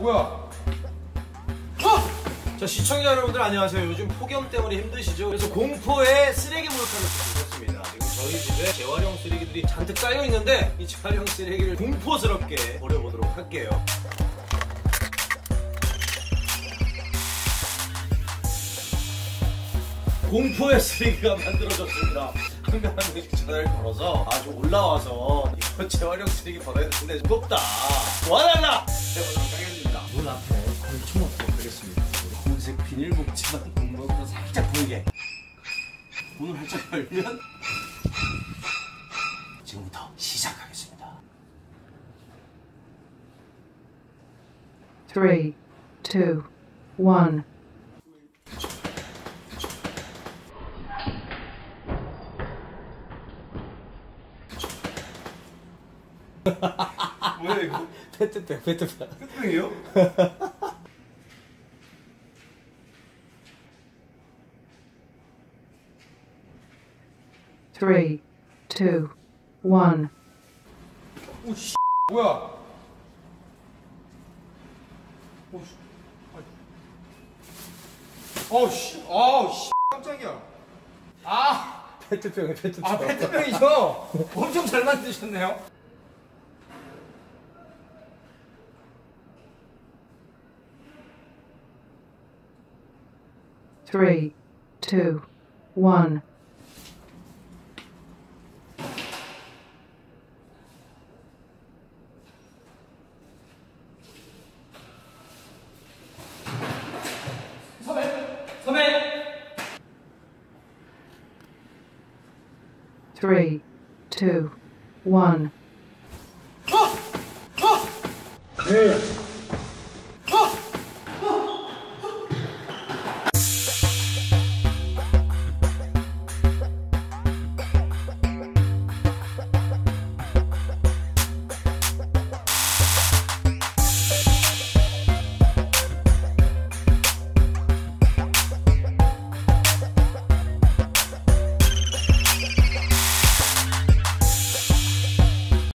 뭐야? 자 시청자 여러분들 안녕하세요. 요즘 폭염 때문에 힘드시죠? 그래서 공포의 쓰레기 몰카를 준비했습니다. 지금 저희 집에 재활용 쓰레기들이 잔뜩 쌓여 있는데 이 재활용 쓰레기를 공포스럽게 버려보도록 할게요. 공포의 쓰레기가 만들어졌습니다. 한가람이 전화를 걸어서 아주 올라와서 이거 재활용 쓰레기 버려야 되는데 무겁다. 도와달라! 해보도록 하겠습니다. 문 앞에 걸쳐놓도록 하겠습니다. 검은색 비닐봉지만 문으로 살짝 보이게. 문을 활짝 열면 지금부터 시작하겠습니다. Three, two, one. 뭐야 이거? 페트병, 페트병. 페트병이요? Three, two, one. 오씨. 뭐야? 어우 씨, 아우 씨, 깜짝이야. 아, 페트병이 페트병. 아 페트병이죠? 엄청 잘 만드셨네요. Three, two, one. Three, two, one. 네.